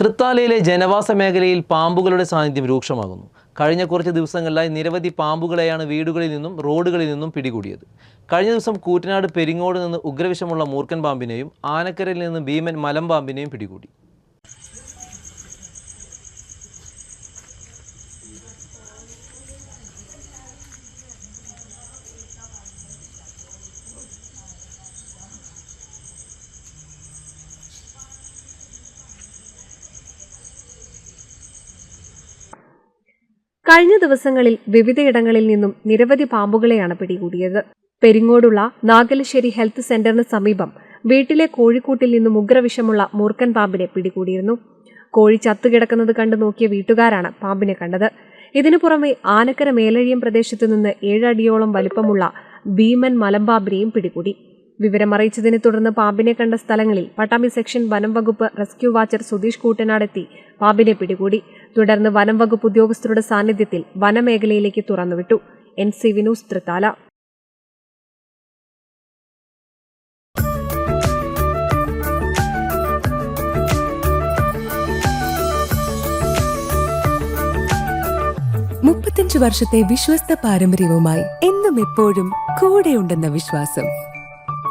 തൃത്താലയിലെ ജനവാസ മേഖലയിൽ പാമ്പുകളുടെ സാന്നിധ്യം രൂക്ഷമാകുന്നു. കഴിഞ്ഞ കുറച്ച് ദിവസങ്ങളിലായി നിരവധി പാമ്പുകളെയാണ് വീടുകളിൽ നിന്നും റോഡുകളിൽ നിന്നും പിടികൂടിയത്. കഴിഞ്ഞ ദിവസം കൂറ്റനാട് പെരിങ്ങോട് നിന്ന് ഉഗ്രവിഷമുള്ള മൂർക്കൻ പാമ്പിനെയും ആനക്കരയിൽ നിന്ന് ഭീമൻ മലമ്പാമ്പിനെയും പിടികൂടി. കഴിഞ്ഞ ദിവസങ്ങളിൽ വിവിധയിടങ്ങളിൽ നിന്നും നിരവധി പാമ്പുകളെയാണ് പിടികൂടിയത്. പെരിങ്ങോടുള്ള നാഗലശ്ശേരി ഹെൽത്ത് സെന്ററിന് സമീപം വീട്ടിലെ കോഴിക്കൂട്ടിൽ നിന്നും ഉഗ്രവിഷമുള്ള മൂർക്കൻ പാമ്പിനെ പിടികൂടിയിരുന്നു. കോഴി ചത്തുകിടക്കുന്നത് കണ്ടു നോക്കിയ വീട്ടുകാരാണ് പാമ്പിനെ കണ്ടത്. ഇതിനു പുറമെ ആനക്കര മേലഴിയം പ്രദേശത്തു നിന്ന് ഏഴടിയോളം വലിപ്പമുള്ള ഭീമൻ മലമ്പാമ്പിനെയും പിടികൂടി. വിവരമറിയിച്ചതിനെ തുടർന്ന് പാമ്പിനെ കണ്ട സ്ഥലങ്ങളിൽ പട്ടാമ്പി സെക്ഷൻ വനം വകുപ്പ് റെസ്ക്യൂ വാച്ചർ സുധീഷ് കൂട്ടനാടെത്തി. പാമ്പിനെ പിടികൂടി. തുടർന്ന് വനം വകുപ്പ് ഉദ്യോഗസ്ഥരുടെ സാന്നിധ്യത്തിൽ വനമേഖലയിലേക്ക് തുറന്നുവിട്ടു. N C Vinoos Thrithala. മുപ്പത്തഞ്ച് വർഷത്തെ വിശ്വസ്ത പാരമ്പര്യവുമായി എന്നും എപ്പോഴും കൂടെയുണ്ടെന്ന വിശ്വാസം.